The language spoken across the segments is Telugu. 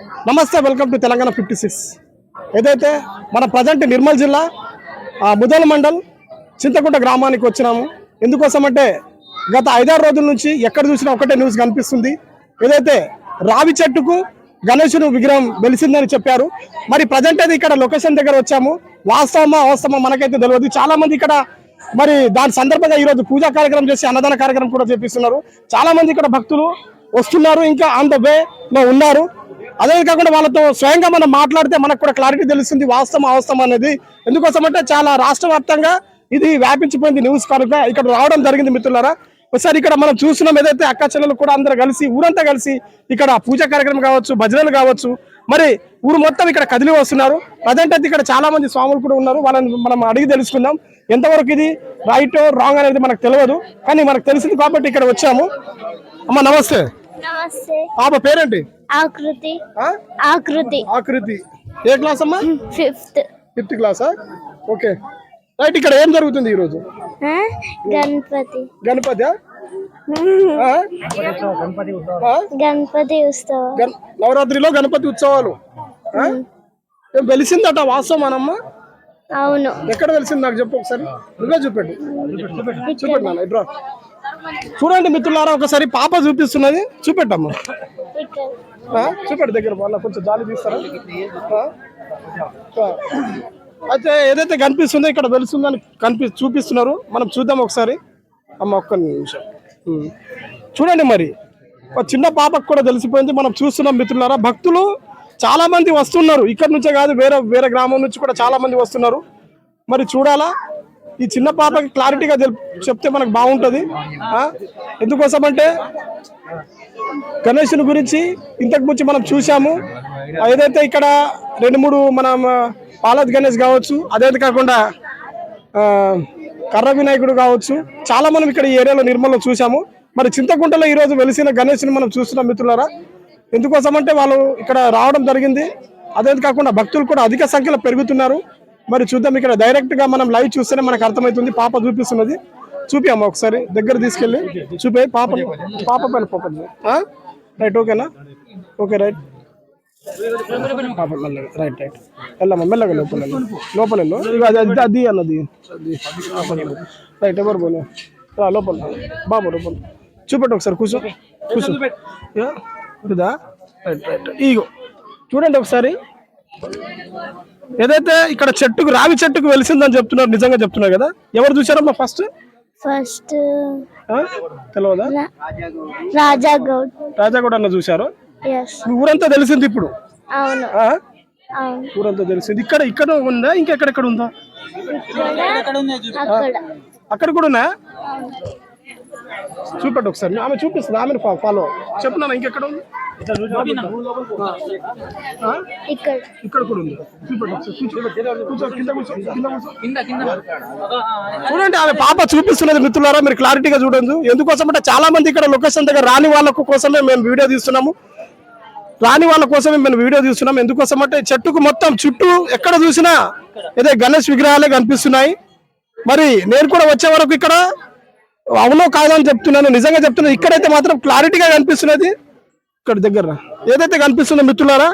నమస్తే welcome to Telangana fifty six. ఏదైతే మన ప్రజెంట్ నిర్మల్ జిల్లా ముదల్ మండల్ చింతకుంట గ్రామానికి వచ్చినాము. ఎందుకోసం అంటే గత ఐదారు రోజుల నుంచి ఎక్కడ చూసినా ఒకటే న్యూస్ కనిపిస్తుంది. ఏదైతే రావి చెట్టుకు గణేశుని విగ్రహం వెలిసిందని చెప్పారు. మరి ప్రజెంట్ అయితే ఇక్కడ లొకేషన్ దగ్గర వచ్చాము. వాస్తవమా అవాస్తవమా మనకైతే తెలియదు. చాలా మంది ఇక్కడ మరి దాని సందర్భంగా ఈ రోజు పూజా కార్యక్రమం చేసి అన్నదాన కార్యక్రమం కూడా చేపిస్తున్నారు. చాలా మంది ఇక్కడ భక్తులు వస్తున్నారు. ఇంకా ఆన్ ద వేలో ఉన్నారు. అదే కాకుండా వాళ్ళతో స్వయంగా మనం మాట్లాడితే మనకు కూడా క్లారిటీ తెలుస్తుంది వాస్తవం అవాస్తవం అనేది. ఎందుకోసం అంటే చాలా రాష్ట్ర వ్యాప్తంగా ఇది వ్యాపించిపోయింది న్యూస్ కనుక ఇక్కడ రావడం జరిగింది మిత్రులారా. ఒకసారి ఇక్కడ మనం చూస్తున్నాం ఏదైతే అక్క చెల్లెలు కూడా అందరూ కలిసి ఊరంతా కలిసి ఇక్కడ పూజా కార్యక్రమం కావచ్చు భజనలు కావచ్చు మరి ఊరు మొత్తం ఇక్కడ కదిలి వస్తున్నారు. ప్రజెంట్ అయితే ఇక్కడ చాలా మంది స్వాములు కూడా ఉన్నారు. వాళ్ళని మనం అడిగి తెలుసుకుందాం. ఎంతవరకు ఇది రైట్ రాంగ్ అనేది మనకు తెలియదు. కానీ మనకు తెలిసింది కాబట్టి ఇక్కడ వచ్చాము. అమ్మ నమస్తే. నమస్తే. పాప పేరేంటి? ఆకృతి. ఆ? ఆకృతి. ఆకృతి. ఏ క్లాస్ అమ్మా? ఫిఫ్త్ ఫిఫ్త్ క్లాసా ఓకే. రైట్ ఇక్కడ ఏం జరుగుతుంది ఈరోజు? గణపతి. గణపతి గణపతి ఉత్సవం. నవరాత్రిలో గణపతి ఉత్సవాలు. వెలిసిందట వాస్తవం అనమ్మ అవును. ఎక్కడ వెలిసింది నాకు చెప్పు ఒకసారి. నువ్వే చూపెట్టు. చూపెట్టు నాన్న ఇట్రా చూడండి మిత్రులారా ఒకసారి పాప చూపిస్తున్నది. చూపెట్టమ్మా? చూపెట్టు దగ్గర వాళ్ళ కొంచెం జాలి తీస్తారా. అయితే ఏదైతే కనిపిస్తుందో ఇక్కడ వెలుస్తుందని కనిపి చూపిస్తున్నారు. మనం చూద్దాం ఒకసారి. అమ్మ ఒక్క నిమిషం. చూడండి మరి. ఒక చిన్న పాపకు కూడా తెలిసిపోయింది. మనం చూస్తున్నాం మిత్రులారా భక్తులు చాలా మంది వస్తున్నారు. ఇక్కడ నుంచే కాదు వేరే వేరే గ్రామం నుంచి కూడా చాలా మంది వస్తున్నారు. మరి చూడాలా? ఈ చిన్న పాపకి క్లారిటీగా చెప్తే మనకు బాగుంటుంది. ఎందుకోసం అంటే గణేశుని గురించి ఇంతకు ముందు మనం చూసాము ఏదైతే ఇక్కడ రెండు మూడు మనం పాలత్ గణేష్ కావచ్చు అదైతే కాకుండా కర్ర వినాయకుడు కావచ్చు చాలా మనం ఇక్కడ ఈ ఏరియాలో నిర్మల్లో చూసాము మరి చింతకుంటలో ఈ రోజు వెలిసిన గణేష్ని మనం చూస్తున్నాం మిత్రులారా. ఎందుకోసం అంటే వాళ్ళు ఇక్కడ రావడం జరిగింది. అదే కాకుండా భక్తులు కూడా అధిక సంఖ్యలో పెరుగుతున్నారు. మరి చూద్దాం ఇక్కడ డైరెక్ట్గా మనం లైవ్ చూస్తేనే మనకు అర్థమవుతుంది. పాప చూపిస్తున్నది. చూపి అమ్మ ఒకసారి. దగ్గర తీసుకెళ్ళి చూపే. పాప పాప పైన పాప రైట్ ఓకేనా ఓకే రైట్ పాప మెల్లగా రైట్ రైట్ వెళ్ళమ్మా మెల్లగా లోపల. లోపల అది అది అన్నది. రైట్ ఎవరు పోలే? రా లోపల బాబు లోపల. చూపెట్టు ఒకసారి కూర్చో. కూర్చో. రైట్ రైట్ ఇగో. చూడండి ఒకసారి. ఏదైతే ఇక్కడ చెట్టుకు రావి చెట్టుకు వెలిసిందని చెప్తున్నారు నిజంగా చెప్తున్నారు కదా? ఎవరు చూసారమ్మా ఫస్ట్ ఫస్ట్ తెలియదా రాజా గౌడ్. రాజా కూడా అన్న మీ ఊరంతా తెలిసింది ఇప్పుడు? అవును. ఊరంతా తెలిసింది. ఇక్కడ ఇక్కడ ఉందా? ఇంకెక్కడెక్కడ ఉందా? అక్కడ. కూడా ఉన్నా చూపెట్టు ఒకసారి. ఆమె చూపిస్తుంది. ఆమెను ఫాలో చెప్పున్నాను ఇంకెక్కడ ఉంది? ఇక్కడ. ఇక్కడ కూడా ఉంది. చూడండి ఆమె పాప చూపిస్తున్నది మిత్రులారా మీరు క్లారిటీగా చూడండి. ఎందుకోసం అంటే చాలా మంది ఇక్కడ లొకేషన్ దగ్గర రాని వాళ్ళ కోసమే మేము వీడియో తీస్తున్నాము. రాని వాళ్ళ కోసమే మేము వీడియో తీస్తున్నాం ఎందుకోసం అంటే చెట్టుకు మొత్తం చుట్టూ ఎక్కడ చూసినా ఏదో గణేష్ విగ్రహాలే కనిపిస్తున్నాయి. మరి నేను కూడా వచ్చే వరకు ఇక్కడ అవునో కాదో అని చెప్తున్నాను. నిజంగా చెప్తున్నాను. ఇక్కడైతే మాత్రం క్లారిటీగా కనిపిస్తున్నది. ఇక్కడ దగ్గర. ఏదైతే కనిపిస్తుందో మిత్రులారా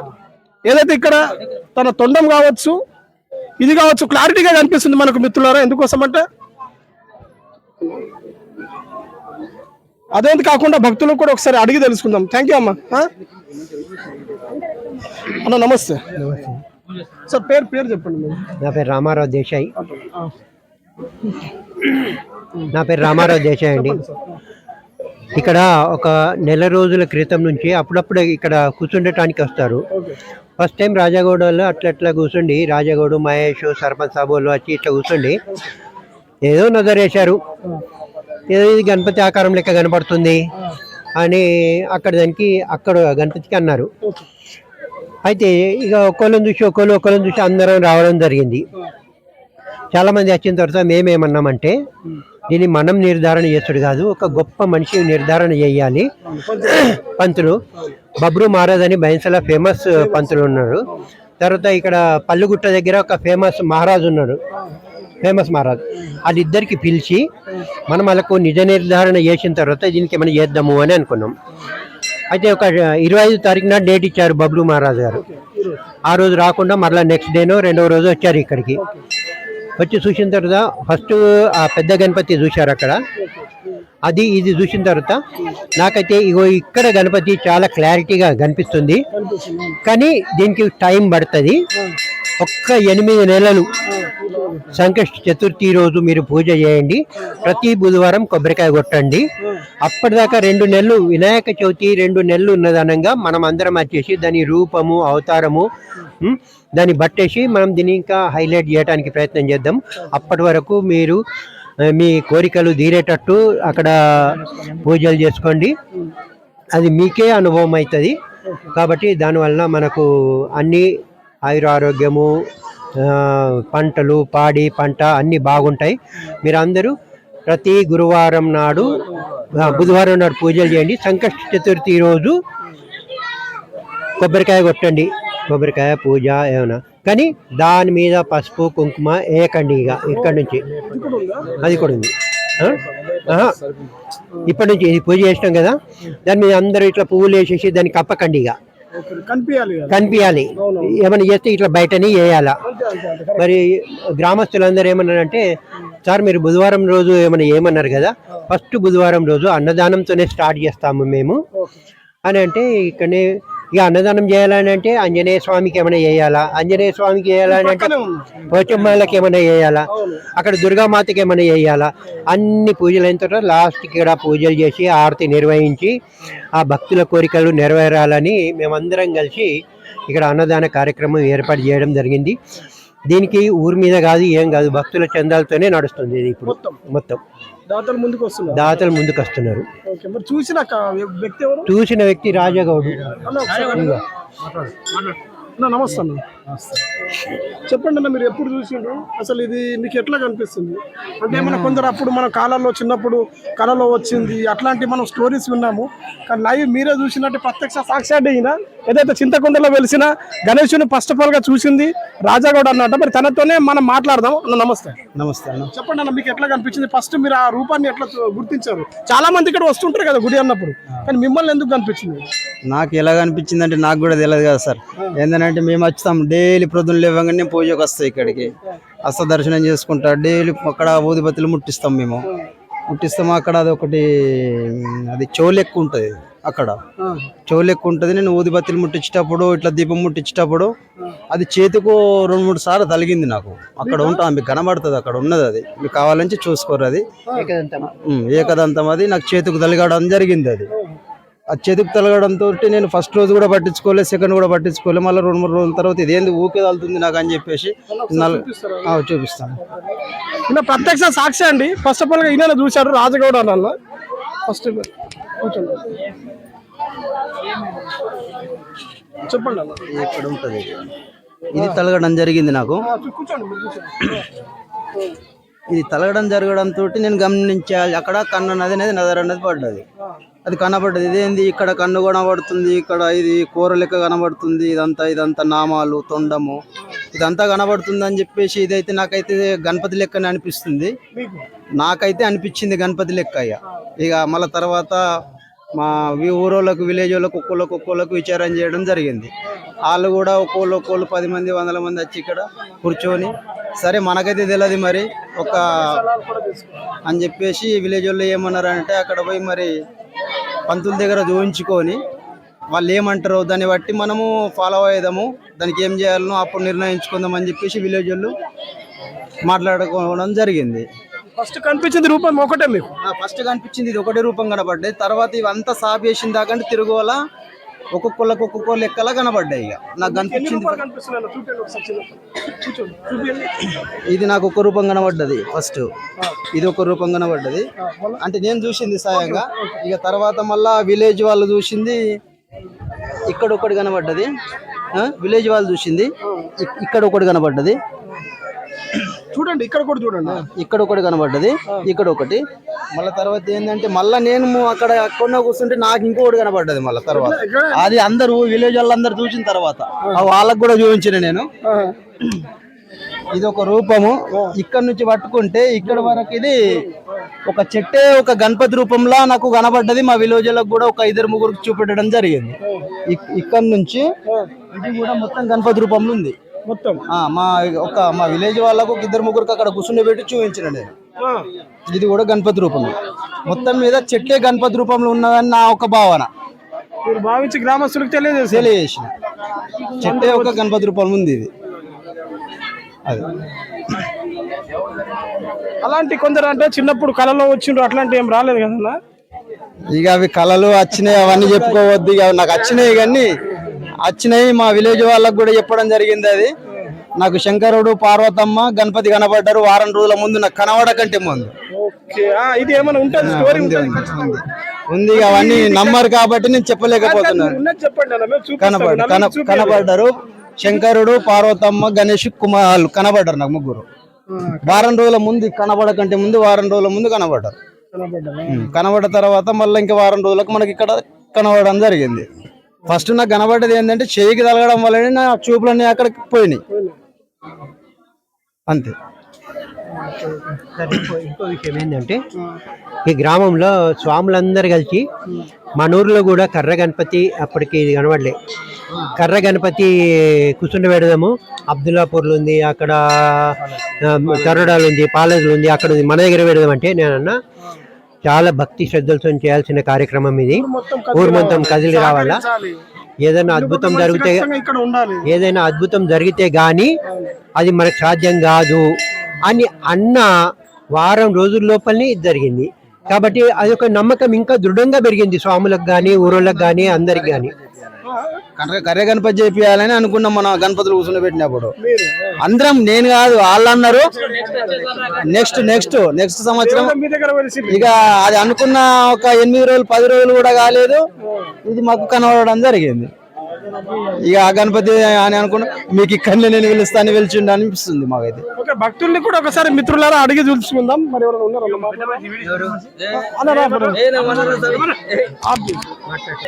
ఏదైతే ఇక్కడ తన తొండం కావచ్చు ఇది కావచ్చు క్లారిటీగా కనిపిస్తుంది మనకు మిత్రులారా ఎందుకోసం అంటే అదేంటి కాకుండా భక్తులకు కూడా ఒకసారి అడిగి తెలుసుకుందాం. థ్యాంక్ యూ అమ్మా? అన్న నమస్తే. సార్ పేరు పేరు చెప్పండి నా పేరు రామారావు దేశాయ్. నా పేరు రామారావు దేశాయ్ అండి. ఇక్కడ ఒక నెల రోజుల క్రితం నుంచి అప్పుడప్పుడు ఇక్కడ కూర్చుండటానికి వస్తారు. ఫస్ట్ టైం రాజాగౌడలో అట్లా అట్లా కూర్చుండి రాజాగౌడు మహేష్ సర్పంచ్ సాబోలు వచ్చి ఇట్లా కూర్చుండి ఏదో నజరేశారు ఏదో ఇది గణపతి ఆకారం లెక్క కనపడుతుంది అని అక్కడ దానికి అక్కడ గణపతికి అన్నారు. అయితే ఇక ఒక్కళ్ళని చూసి ఒక్కళ్ళు ఒక్కళ్ళని చూసి అందరం రావడం జరిగింది. చాలా మంది వచ్చిన తర్వాత మేమేమన్నామంటే దీన్ని మనం నిర్ధారణ చేస్తుడు కాదు ఒక గొప్ప మనిషి నిర్ధారణ చేయాలి. పంతులు బబ్రు మహారాజ్ అని బైన్సల ఫేమస్ పంతులు ఉన్నారు తర్వాత ఇక్కడ పల్లుగుట్ట దగ్గర ఒక ఫేమస్ మహారాజు ఉన్నాడు. ఫేమస్ మహారాజ్. వాళ్ళిద్దరికి పిలిచి మనం వాళ్ళకు నిజ నిర్ధారణ చేసిన తర్వాత దీనికి ఏమైనా చేద్దాము అని అనుకున్నాం. అయితే ఒక ఇరవై ఐదు తారీఖున డేట్ ఇచ్చారు బబ్లు మహారాజ్ గారు. ఆ రోజు రాకుండా మరలా నెక్స్ట్ డేనో రెండవ రోజు వచ్చారు ఇక్కడికి. వచ్చి చూసిన తర్వాత ఫస్ట్ ఆ పెద్ద గణపతి చూశారు అక్కడ. అది ఇది చూసిన తర్వాత నాకైతే ఇగో ఇక్కడ గణపతి చాలా క్లారిటీగా కనిపిస్తుంది. కానీ దీనికి టైం పడుతుంది. ఒక్క ఎనిమిది నెలలు సంకష్ట చతుర్థి రోజు మీరు పూజ చేయండి. ప్రతి బుధవారం కొబ్బరికాయ కొట్టండి. అప్పటిదాకా రెండు నెలలు వినాయక చవితి రెండు నెలలు ఉన్నదనంగా మనం అందరం వచ్చేసి దాని రూపము అవతారము దాన్ని బట్టేసి మనం దీన్ని ఇంకా హైలైట్ చేయడానికి ప్రయత్నం చేద్దాం. అప్పటి వరకు మీరు మీ కోరికలు తీరేటట్టు అక్కడ పూజలు చేసుకోండి. అది మీకే అనుభవం అవుతుంది. కాబట్టి దానివల్ల మనకు అన్ని ఆయుర ఆరోగ్యము పంటలు పాడి పంట అన్నీ బాగుంటాయి. మీరు అందరూ ప్రతి గురువారం నాడు బుధవారం నాడు పూజలు చేయండి. సంకష్ట చతుర్థి రోజు కొబ్బరికాయ కొట్టండి. కొబ్బరికాయ పూజ ఏమైనా కానీ దాని మీద పసుపు కుంకుమ ఏకండి ఇక ఇక్కడి నుంచి. అది కూడా ఉంది. ఇప్పటి నుంచి ఇది పూజ చేసినాం కదా దాని మీద అందరూ ఇట్లా పువ్వులు వేసేసి దాన్ని కప్పకండి ఇక. కనిపించాలి కదా. కనిపించాలి ఏమైనా చేస్తే ఇట్లా బయటని వేయాలా. మరి గ్రామస్తులందరూ ఏమన్నారంటే సార్ మీరు బుధవారం రోజు ఏమైనా ఏమన్నారు కదా ఫస్ట్ బుధవారం రోజు అన్నదానంతోనే స్టార్ట్ చేస్తాము మేము. అని అంటే ఇక్కడనే ఇక అన్నదానం చేయాలని అంటే ఆంజనేయ స్వామికి ఏమైనా చేయాలా? ఆంజనేయ స్వామికి చేయాలని అంటే పోచమ్మలకి ఏమైనా చేయాలా? అక్కడ దుర్గామాతకి ఏమైనా చేయాలా? అన్ని పూజలు అయిన తర్వాత లాస్ట్ ఇక్కడ పూజలు చేసి ఆరతి నిర్వహించి ఆ భక్తుల కోరికలు నెరవేరాలని మేమందరం కలిసి ఇక్కడ అన్నదాన కార్యక్రమం ఏర్పాటు చేయడం జరిగింది. దీనికి ఊరి మీద కాదు ఏం కాదు భక్తుల చందాలతోనే నడుస్తుంది ఇది ఇప్పుడు. మొత్తం. దాతలు ముందుకు వస్తున్నారు. దాతలు ముందుకు వస్తున్నారు. ఓకే మరి చూసిన వ్యక్తి ఎవరు? చూసిన వ్యక్తి రాజగౌడు. నమస్తే అన్న. చెప్పండి అన్న మీరు ఎప్పుడు చూసిండ్రు? అసలు ఇది మీకు ఎట్లా కనిపిస్తుంది? అంటే ఏమన్నా కొందరు అప్పుడు మన కాలంలో చిన్నప్పుడు కళలో వచ్చింది అట్లాంటి మనం స్టోరీస్ విన్నాము. కానీ లైవ్ మీరే చూసినట్టు ప్రత్యక్ష సాక్షాత్ అయినా ఏదైతే చింతకుండలో వెలిసిన గణేషుని ఫస్ట్ ఆఫ్ ఆల్గా చూసింది రాజాగౌడ్ అన్నట్టు. మరి తనతోనే మనం మాట్లాడదాం. అన్న నమస్తే. నమస్తే అన్న. చెప్పండి అన్న మీకు ఎట్లా కనిపించింది? ఫస్ట్ మీరు ఆ రూపాన్ని ఎట్లా గుర్తించారు? చాలా మంది ఇక్కడ వస్తుంటారు కదా గుడి అన్నప్పుడు. కానీ మిమ్మల్ని ఎందుకు కనిపించింది? నాకు ఎలా అనిపించింది అంటే నాకు కూడా తెలియదు కదా సార్. ఏంటంటే మేము వచ్చాం డైలీ ప్రొద్దున లేవగానే పూజకు వస్తాయి ఇక్కడికి. హస్త దర్శనం చేసుకుంటా డైలీ అక్కడ ఊదిబత్తులు ముట్టిస్తాం మేము. ముట్టిస్తాము అక్కడ అది ఒకటి అది చెవులెక్కు ఉంటుంది అక్కడ. చెవులెక్కు ఉంటుంది నేను ఊదిబత్తులు ముట్టించేటప్పుడు ఇట్లా దీపం ముట్టించేటప్పుడు అది చేతికు రెండు మూడు సార్లు తలిగింది నాకు. అక్కడ ఉంటా మీకు కనబడుతుంది అక్కడ ఉన్నది అది. మీకు కావాలని చూసుకోరు అది. ఏకదంతం అది. నాకు చేతికి తలగడం జరిగింది అది. ఆ చేతికి తలగడంతో నేను ఫస్ట్ రోజు కూడా పట్టించుకోలేదు సెకండ్ కూడా పట్టించుకోలేదు మళ్ళీ రెండు మూడు రోజుల తర్వాత ఇదేంది ఊకే తగులుతుంది నాకు అని చెప్పేసి చూపిస్తాను. ఈయన ప్రత్యక్ష సాక్షి అండి. ఫస్ట్ ఆఫ్ ఆల్గా ఈయన చూశారు రాజగౌడ అన్న ఫస్ట్ చెప్పండి అన్న. ఇక్కడ ఉంటుంది. ఇది తలగడం జరిగింది నాకు. ఇది తలగడం జరగడంతో నేను గమనించాలి. అక్కడ కన్ను నది అనేది నదర్ అనేది పడ్డది అది కనబడ్డది. ఇదేంది? ఇక్కడ కన్ను కనబడుతుంది. ఇక్కడ ఇది కూర లెక్క కనబడుతుంది. ఇదంతా ఇదంతా నామాలు తొండము. ఇదంతా కనబడుతుంది అని చెప్పేసి ఇదైతే నాకైతే గణపతి లెక్కనే అనిపిస్తుంది. నాకైతే అనిపించింది గణపతి లెక్క అయ్యా. ఇక మళ్ళీ తర్వాత మా ఊరోళ్ళకు విలేజ్ వాళ్ళకు ఒక్కోళ్ళకు ఒక్కోళ్ళకు విచారం చేయడం జరిగింది. వాళ్ళు కూడా ఒక్కోళ్ళు ఒక్కోళ్ళు పది మంది వందల మంది వచ్చి ఇక్కడ కూర్చొని సరే మనకైతే తెలియదు మరి ఒక అని చెప్పేసి విలేజ్ వాళ్ళు ఏమన్నారంటే అక్కడ పోయి మరి పంతుల దగ్గర చూపించుకొని వాళ్ళు ఏమంటారో దాన్ని బట్టి మనము ఫాలో అయ్యేదాము దానికి ఏం చేయాలనో అప్పుడు నిర్ణయించుకుందాం అని చెప్పేసి విలేజ్ వాళ్ళు మాట్లాడుకోవడం జరిగింది. ఫస్ట్ కనిపించింది రూపం ఒకటే మీకు? ఫస్ట్ కనిపించింది ఇది ఒకటే రూపం కనబడ్డాయి తర్వాత ఇవంతా సాఫ్ చేసిన దాకంటే తిరుగువల ఒక్కొక్కళ్ళకి ఒక్కొక్క లెక్కలా కనబడ్డాయి ఇక. నాకు కనిపించింది ఇది నాకు ఒక రూపం కనబడ్డది ఫస్ట్ ఇది ఒక రూపం కనబడ్డది. అంటే నేను చూసింది సాయంగా. ఇక తర్వాత మళ్ళా విలేజ్ వాళ్ళు చూసింది. ఇక్కడ ఒకటి కనబడ్డది విలేజ్ వాళ్ళు చూసింది. ఇక్- ఇక్కడ ఒకటి కనబడ్డది. చూడండి ఇక్కడ కూడా చూడండి. ఇక్కడ ఒకటి కనబడ్డది ఇక్కడ ఒకటి. మళ్ళీ తర్వాత ఏంటంటే మళ్ళీ నేను అక్కడ అక్కడ కూర్చుంటే నాకు ఇంకొకటి కనబడ్డది మళ్ళీ తర్వాత. అది అందరూ విలేజ్ వాళ్ళందరూ చూసిన తర్వాత. ఆ. వాళ్ళకు కూడా చూపించిన నేను. ఇది ఒక రూపము. ఇక్కడ నుంచి పట్టుకుంటే ఇక్కడ వరకు ఇది ఒక చెట్టే ఒక గణపతి రూపంలో నాకు కనబడ్డది. మా విలేజ్లకు కూడా ఒక ఇద్దరు ముగ్గురికి చూపెట్టడం జరిగింది. ఇక్- ఇక్కడ నుంచి ఇది కూడా మొత్తం గణపతి రూపంలో ఉంది. మొత్తం? మా ఒక మా విలేజ్ వాళ్ళకు ఇద్దరు ముగ్గురికి అక్కడ కూర్చుని పెట్టి చూపించిన నేను. ఇది కూడా గణపతి రూపంలో. మొత్తం మీద చెట్టే గణపతి రూపంలో ఉన్నదని నా ఒక భావన. మీరు భావించి గ్రామస్తులకు తెలియజేసి తెలియజేసిన. చెట్టే ఒక గణపతి రూపంలో ఉంది ఇది. అది. అలాంటి కొందరు అంటే చిన్నప్పుడు కళలో వచ్చిండ్రు అట్లాంటి ఏం రాలేదు కదన్నా? ఇక అవి కళలు వచ్చినాయి అవన్నీ చెప్పుకోవద్దు ఇక నాకు వచ్చినాయి కానీ వచ్చినాయి మా విలేజ్ వాళ్ళకు కూడా చెప్పడం జరిగింది అది. నాకు శంకరుడు పార్వతమ్మ గణపతి కనబడ్డారు వారం రోజుల ముందు నాకు కనబడ కంటే ముందు. ఓకే. ఆ, ఇది ఏమైనా ఉంటుంది? స్టోరీ ఉంది, అవన్నీ నమ్మరు కాబట్టి నేను చెప్పలేకపోతున్నాను. కనబడు. కనబడ్డారు శంకరుడు పార్వతమ్మ గణేష్ కుమార్ కనబడ్డారు నాకు ముగ్గురు. వారం రోజుల ముందు కనబడ కంటే ముందు వారం రోజుల ముందు కనబడ్డారు. కనబడ్డ తర్వాత మళ్ళీ ఇంకా వారం రోజులకు మనకి ఇక్కడ కనబడడం జరిగింది. ఫస్ట్ నాకు కనబడ్డది ఏంటంటే చేయికి తలగడం వల్లనే నా చూపులన్నీ అక్కడికి పోయినాయి. అంతే. ఇంకో- విషయం ఏంటంటే ఈ గ్రామంలో స్వాములందరూ కలిసి మన ఊర్లో కూడా కర్ర గణపతి అప్పటికి ఇది కనబడలే. కర్ర గణపతి కూర్చుండి పెడదాము. అబ్దుల్లాపూర్లు ఉంది అక్కడ ఆ, తరుడాలు ఉంది పాలేజీలు ఉంది అక్కడ ఉంది మన దగ్గర పెడదాం అంటే నేను చాలా భక్తి శ్రద్ధలతో చేయాల్సిన కార్యక్రమం ఇది. ఊరు మొత్తం కదిలి రావాలా. ఏదైనా అద్భుతం జరిగితే ఏదైనా అద్భుతం జరిగితే గాని అది మనకు సాధ్యం కాదు అని అన్న వారం రోజుల లోపలనే ఇది జరిగింది. కాబట్టి అది ఒక నమ్మకం ఇంకా దృఢంగా పెరిగింది. స్వాములకు కానీ ఊరోళ్ళకి కానీ అందరికి కానీ కర్ర కర్ర గణపతి చేపియాలని అనుకున్నాం మన గణపతులు కూర్చుని పెట్టినప్పుడు. అందరం నేను కాదు వాళ్ళు అన్నారు నెక్స్ట్ నెక్స్ట్ నెక్స్ట్ సంవత్సరం ఇక అది అనుకున్న ఒక ఎనిమిది రోజులు పది రోజులు కూడా కాలేదు. ఇది మాకు కనబడడం జరిగింది. ఇక ఆ గణపతి అని అనుకున్నా మీకు ఇక్కడనే నేను పిలుస్తాను పిలిచిండు అనిపిస్తుంది మాకైతే. ఓకే భక్తుల్ని కూడా ఒకసారి మిత్రులారా అడిగి చూసుకుందాం మరి ఎవరైనా ఉన్నారా.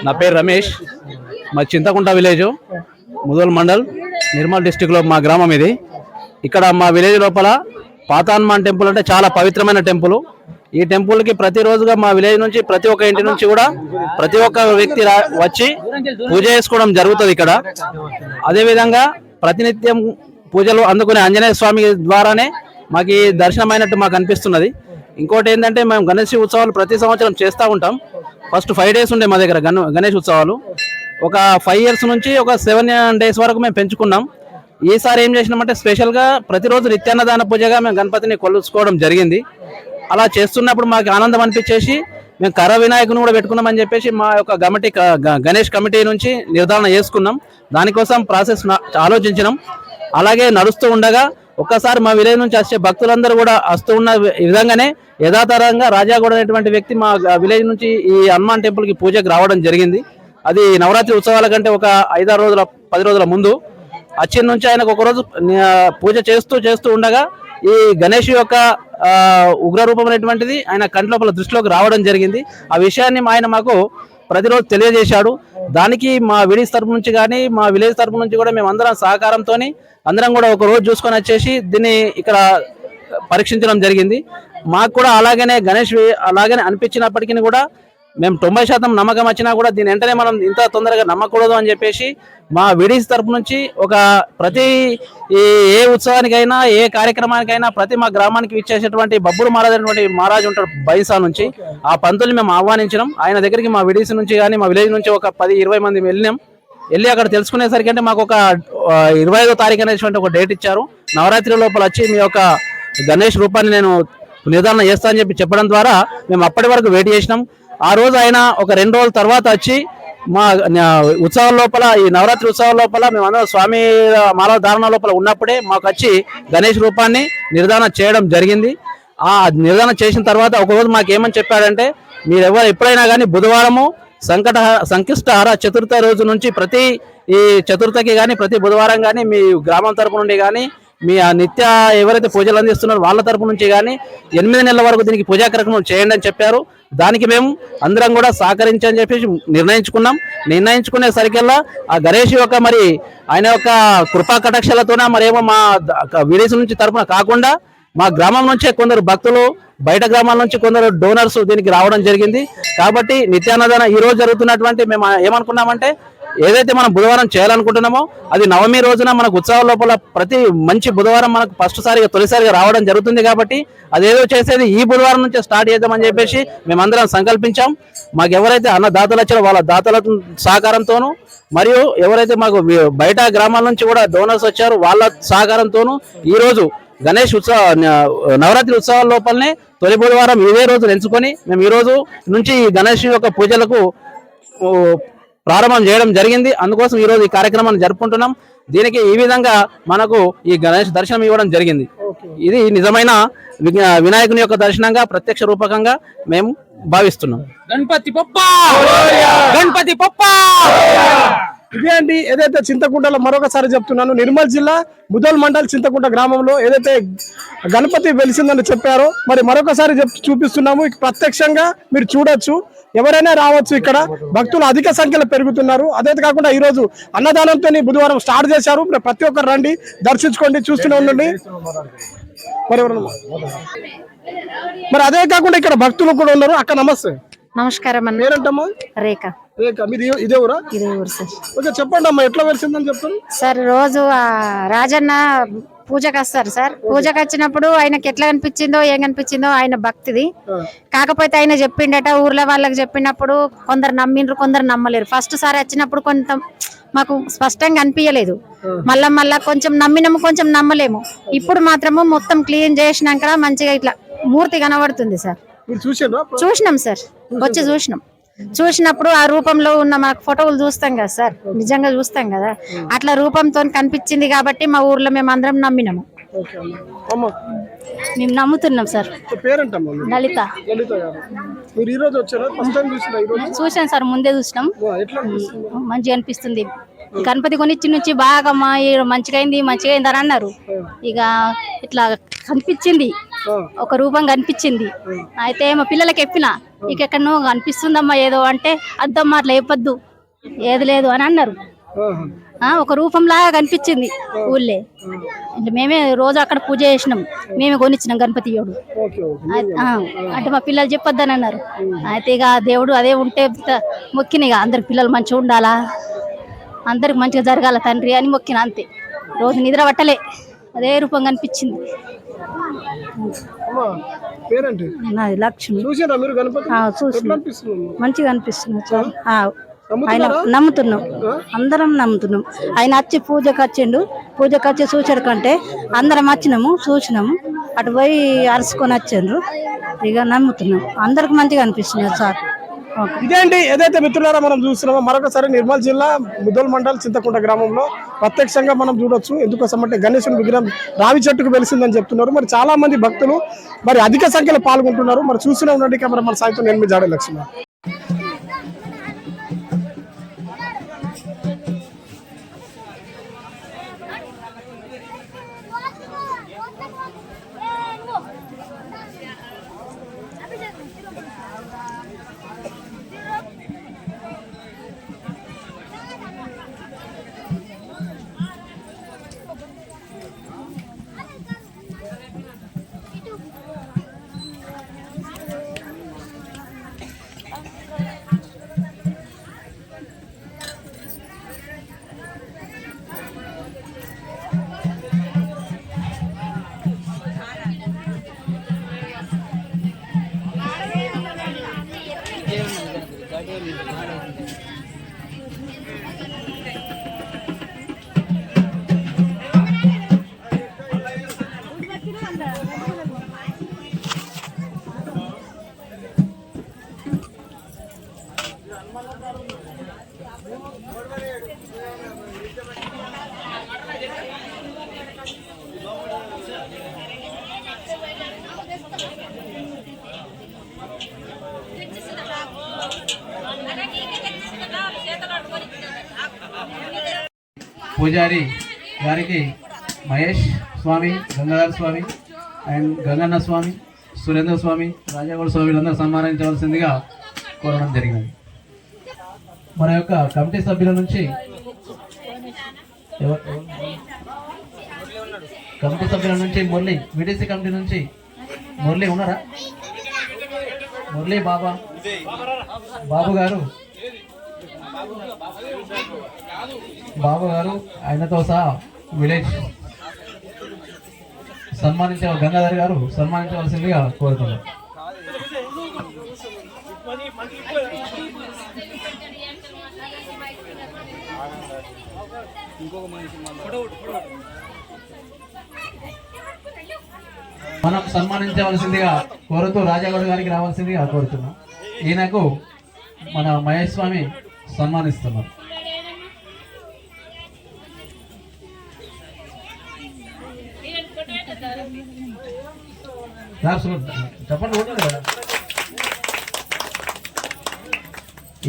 నా పేరు రమేష్. మా చింతకుంట విలేజ్ ముదోల్ మండల్ నిర్మల్ డిస్టిక్లో మా గ్రామం ఇది. ఇక్కడ మా విలేజ్ లోపల పాత హనుమాన్ టెంపుల్ అంటే చాలా పవిత్రమైన టెంపుల్. ఈ టెంపుల్కి ప్రతిరోజుగా మా విలేజ్ నుంచి ప్రతి ఒక్క ఇంటి నుంచి కూడా ప్రతి ఒక్క వ్యక్తి వచ్చి పూజ చేసుకోవడం జరుగుతుంది ఇక్కడ. అదేవిధంగా ప్రతినిత్యం పూజలు అందుకునే ఆంజనేయ స్వామి ద్వారానే మాకు ఈ దర్శనం అయినట్టు మాకు అనిపిస్తున్నది. ఇంకోటి ఏంటంటే మేము గణేష్ ఉత్సవాలు ప్రతి సంవత్సరం చేస్తూ ఉంటాం. ఫస్ట్ ఫైవ్ డేస్ ఉండే మా దగ్గర గణ గణేష్ ఉత్సవాలు. ఒక ఫైవ్ ఇయర్స్ నుంచి ఒక సెవెన్ డేస్ వరకు మేము పెంచుకున్నాం. ఈసారి ఏం చేసినామంటే స్పెషల్గా ప్రతిరోజు నిత్యాన్నదాన పూజగా మేము గణపతిని కొలుసుకోవడం జరిగింది. అలా చేస్తున్నప్పుడు మాకు ఆనందం అనిపించేసి మేము కర వినాయకుని కూడా పెట్టుకున్నామని చెప్పేసి మా యొక్క కమిటీ గణేష్ కమిటీ నుంచి నిర్ధారణ చేసుకున్నాం. దానికోసం ప్రాసెస్ ఆలోచించినాం. అలాగే నడుస్తూ ఉండగా ఒక్కసారి మా విలేజ్ నుంచి వచ్చే భక్తులందరూ కూడా వస్తూ ఉన్న విధంగానే యథాతరంగా రాజాగూడ అనేటువంటి వ్యక్తి మా విలేజ్ నుంచి ఈ హనుమాన్ టెంపుల్కి పూజకు రావడం జరిగింది. అది నవరాత్రి ఉత్సవాల కంటే ఒక ఐదారు రోజుల పది రోజుల ముందు. వచ్చిన నుంచి ఆయనకు ఒకరోజు పూజ చేస్తూ చేస్తూ ఉండగా ఈ గణేష్ యొక్క ఉగ్రరూపం అనేటువంటిది ఆయన కంటి లోపల దృష్టిలోకి రావడం జరిగింది. ఆ విషయాన్ని మా ఆయన మాకు ప్రతిరోజు తెలియజేశాడు. దానికి మా విలేజ్ తరపు నుంచి కానీ మా విలేజ్ తరపు నుంచి కూడా మేము అందరం సహకారంతో అందరం కూడా ఒక రోజు చూసుకొని వచ్చేసి దీన్ని ఇక్కడ పరీక్షించడం జరిగింది. మాకు కూడా అలాగనే గణేష్ అలాగనే అనిపించినప్పటికీ కూడా మేము తొంభై శాతం నమ్మకం వచ్చినా కూడా దీని వెంటనే మనం ఇంత తొందరగా నమ్మకూడదు అని చెప్పేసి మా విడీస్ తరపు నుంచి ఒక ప్రతి ఏ ఉత్సవానికైనా ఏ కార్యక్రమానికైనా ప్రతి మా గ్రామానికి ఇచ్చేసేటువంటి బబ్బులు మహారాజ్ అనేటువంటి మహారాజు ఉంటాడు బైసా నుంచి. ఆ పంతులు మేము ఆహ్వానించినాం. ఆయన దగ్గరికి మా విడీస్ నుంచి కానీ మా విలేజ్ నుంచి ఒక పది ఇరవై మంది వెళ్ళినాం. వెళ్ళి అక్కడ తెలుసుకునేసరికి అంటే మాకు ఒక ఇరవై ఐదో తారీఖు అనేటువంటి ఒక డేట్ ఇచ్చారు. నవరాత్రి లోపల వచ్చి మీ యొక్క గణేష్ రూపాన్ని నేను నిర్ధారణ చేస్తా అని చెప్పి చెప్పడం ద్వారా మేము అప్పటి వరకు వెయిట్ చేసినాం. ఆ రోజు ఆయన ఒక రెండు రోజుల తర్వాత వచ్చి మా ఉత్సవం ఉత్సవాల లోపల ఈ నవరాత్రి ఉత్సవాల లోపల మేమందరం స్వామి మాల ధారణ లోపల ఉన్నప్పుడే మాకు వచ్చి గణేష్ రూపాన్ని నిర్ధారణ చేయడం జరిగింది. ఆ నిర్ధారణ చేసిన తర్వాత ఒకరోజు మాకు ఏమని చెప్పాడంటే మీరెవరు ఎప్పుడైనా కానీ బుధవారము సంకట సంకిష్టహార చతుర్థ రోజు నుంచి ప్రతి ఈ చతుర్థకి కానీ ప్రతి బుధవారం కానీ మీ గ్రామం తరపు నుండి కానీ మీ ఆ నిత్య ఎవరైతే పూజలు అందిస్తున్నారో వాళ్ళ తరపు నుంచి కానీ ఎనిమిది నెలల వరకు దీనికి పూజా కార్యక్రమం చేయండి అని చెప్పారు. దానికి మేము అందరం కూడా సహకరించని చెప్పేసి నిర్ణయించుకున్నాం. నిర్ణయించుకునే సరికల్లా ఆ గణేష్ యొక్క మరి ఆయన యొక్క కృపా కటాక్షలతోన మరేమో మా విదేశం నుంచి తరపున కాకుండా మా గ్రామం నుంచే కొందరు భక్తులు బయట గ్రామాల నుంచి కొందరు డోనర్స్ దీనికి రావడం జరిగింది. కాబట్టి నిత్యాన్నదాన ఈ రోజు జరుగుతున్నటువంటి మేము ఏమనుకున్నామంటే ఏదైతే మనం బుధవారం చేయాలనుకుంటున్నామో అది నవమి రోజున మనకు ఉత్సవం లోపల ప్రతి మంచి బుధవారం మనకు ఫస్ట్ సారిగా తొలిసారిగా రావడం జరుగుతుంది కాబట్టి అదేదో చేసేది ఈ బుధవారం నుంచే స్టార్ట్ చేద్దామని చెప్పేసి మేమందరం సంకల్పించాం. మాకు ఎవరైతే అన్న దాతలు వచ్చారో వాళ్ళ దాతల సహకారంతోనూ మరియు ఎవరైతే మాకు బయట గ్రామాల నుంచి కూడా డోనర్స్ వచ్చారో వాళ్ళ సహకారంతోనూ ఈరోజు గణేష్ ఉత్సవ నవరాత్రి ఉత్సవాల లోపలనే తొలి బుధవారం ఇదే రోజు ఎంచుకొని మేము ఈ రోజు నుంచి ఈ గణేష్ యొక్క పూజలకు ప్రారంభం చేయడం జరిగింది. అందుకోసం ఈ రోజు ఈ కార్యక్రమాన్ని జరుపుకుంటున్నాం. దీనికి ఈ విధంగా మనకు ఈ గణేష్ దర్శనం ఇవ్వడం జరిగింది. ఇది నిజమైన వినాయకుని యొక్క దర్శనంగా ప్రత్యక్ష రూపకంగా మేము భావిస్తున్నాం. గణపతి పప్ప గణపతి పప్ప ఇదే అండి ఏదైతే చింతకుంటలో మరొకసారి చెప్తున్నాను నిర్మల్ జిల్లా ముదల్ మండల్ చింతకుంట గ్రామంలో ఏదైతే గణపతి వెలిసిందని చెప్పారో మరి మరొకసారి చెప్ చూపిస్తున్నాము. ప్రత్యక్షంగా మీరు చూడొచ్చు. ఎవరైనా రావచ్చు ఇక్కడ. భక్తులు అధిక సంఖ్యలో పెరుగుతున్నారు. అదే కాకుండా ఈ రోజు అన్నదానంతో బుధవారం స్టార్ట్ చేశారు. ప్రతి ఒక్కరు రండి దర్శించుకోండి చూస్తూనే ఉండండి. మరి మరి అదే కాకుండా ఇక్కడ భక్తులు కూడా ఉన్నారు. అక్క నమస్తే. నమస్కారం రేఖ. రేఖ మీది ఇదే ఊరా? ఇదే ఊరు సార్. ఓకే చెప్పండి అమ్మా ఎట్లా వెలిసిందని చెప్తారు? సార్ రోజు ఆ రాజన్న పూజకు వస్తారు సార్. పూజకు వచ్చినప్పుడు ఆయనకి ఎట్లా కనిపించిందో ఏం కనిపించిందో ఆయన భక్తిది. కాకపోతే ఆయన చెప్పిండట ఊర్లో వాళ్ళకి చెప్పినప్పుడు కొందరు నమ్మిండ్రు కొందరు నమ్మలేరు. ఫస్ట్ సారి వచ్చినప్పుడు కొంత మాకు స్పష్టంగా అనిపించలేదు. మళ్ళా మళ్ళా కొంచెం నమ్మినాము కొంచెం నమ్మలేము. ఇప్పుడు మాత్రము మొత్తం క్లీన్ చేసినాక మంచిగా ఇట్లా మూర్తి కనబడుతుంది సార్. చూసినాం సార్. వచ్చి చూసినాం. చూసినప్పుడు ఆ రూపంలో ఉన్న మనకు ఫోటోలు చూస్తాం కదా సార్. నిజంగా చూస్తాం కదా. అట్లా రూపంతో కనిపించింది కాబట్టి మా ఊర్లో మేము అందరం నమ్మినాము. ఓకే అమ్మ. అమ్మ. మేము నమ్ముతున్నాం సార్? లలిత. చూసాం సార్ ముందే చూసినాం. మంచిగా అనిపిస్తుంది. గణపతి కొనిచ్చి నుంచి బాగా మా ఈ మంచిగా అయింది మంచిగా అయింది అని అన్నారు ఇక ఇట్లా కనిపించింది. ఒక రూపం కనిపించింది. అయితే మా పిల్లలకి చెప్పిన. ఇక ఎక్కడనో కనిపిస్తుందమ్మా ఏదో అంటే అద్దమ్మా అట్లా చెప్పొద్దు ఏది లేదు అని అన్నారు. ఒక రూపంలాగా కనిపించింది ఊళ్ళే. అంటే మేమే రోజు అక్కడ పూజ చేసినాం. మేమే కొనిచ్చినాం గణపతి యోడు. అంటే మా పిల్లలు చెప్పొద్దని అన్నారు. అయితే ఇక దేవుడు అదే ఉంటే మొక్కిన ఇక అందరికి పిల్లలు మంచిగా ఉండాలా? అందరికి మంచిగా జరగాల తండ్రి అని మొక్కిన అంతే. రోజు నిద్ర పట్టలే. అదే రూపం కనిపించింది. పేరేంటి? నాది లక్ష్మి. చూసారా మీరు గణపతి? చూసినాం. మంచిగా అనిపిస్తుంది ఆయన? నమ్ముతున్నాం. అందరం నమ్ముతున్నాం. ఆయన వచ్చి పూజకు వచ్చిండు. పూజకు వచ్చి చూసాడు కంటే అందరం వచ్చినాము చూసినాము. అటు పోయి అరుచుకొని వచ్చిండ్రు. ఇక నమ్ముతున్నాం. అందరికి మంచిగా అనిపిస్తుంది సార్. ఇదేంటి? ఏదైతే మిత్రులారా మనం చూస్తున్నామో మరొకసారి నిర్మల్ జిల్లా ముద్దల్ మండల్ చింతకుంట గ్రామంలో ప్రత్యక్షంగా మనం చూడొచ్చు. ఎందుకోసం అంటే గణేశుని విగ్రహం రావి చెట్టుకు వెలిసిందని చెప్తున్నారు. మరి చాలా మంది భక్తులు మరి అధిక సంఖ్యలో పాల్గొంటున్నారు. మరి చూస్తూనే ఉండండి కెమెరా మన సాయంత్రం ఎనిమిది మీ జాడే పూజారి గారికి మహేష్ స్వామి గంగాధర స్వామి అండ్ గంగన్న స్వామి సురేంద్ర స్వామి రాజాగౌడ స్వామిలందరూ సన్మానించవలసిందిగా కోరడం జరిగింది. మన యొక్క కమిటీ సభ్యుల నుంచి కమిటీ సభ్యుల నుంచి మురళి విడిసి కమిటీ నుంచి మురళి ఉన్నారా? మురళి బాబా బాబు గారు. బాబు గారు ఆయనతో సహా విలేజ్ సన్మానించే గంగాధర్ గారు సన్మానించవలసిందిగా కోరుతున్నారు మనం సన్మానించవలసిందిగా కోరుతూ రాజాగౌడ్ గారికి రావాల్సిందిగా కోరుతున్నాం. ఈయనకు మన మహేష్ స్వామి సన్మానిస్తున్నారు. చెప్పండి కొట్టండి కదా.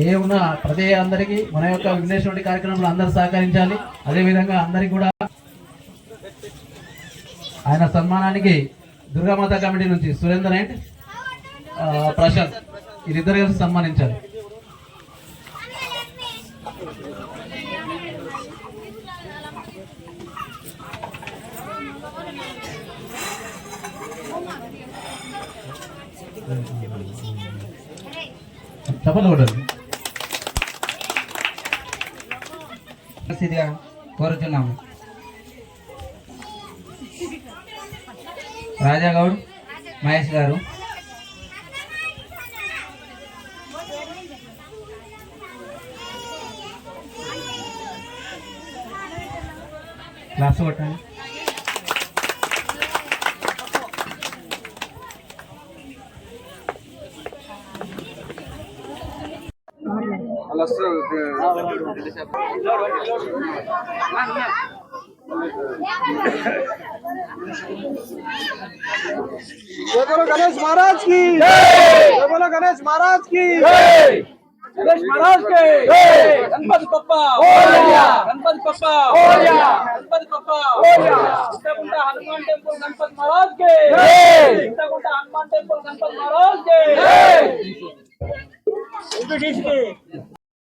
ఏమున్నా ప్రతి అందరికీ మన యొక్క విఘ్నేశ్వరుడి కార్యక్రమంలో అందరూ సహకరించాలి అదేవిధంగా అందరికి కూడా ఆయన సన్మానానికి దుర్గామాత కమిటీ నుంచి సురేందర్ అండ్ ప్రశాంత్ వీరిద్దరు కలిసి సన్మానించాలి చెప్పండి కొట్టండి కోరుతున్నాము రాజాగౌడ్ మహేష్ గారు. క్లాప్స్ కొట్టండి. बोलो गणेश महाराज की। बोलो गणेश महाराज की। गणेश महाराज के। गणपति पप्पा। गणपति पप्पा। गणपति पप्पा। इंतकुंटा हनुमान टेंपल गणपति महाराज के। गुंडा हनुमान टेंपल गणपति महाराज के।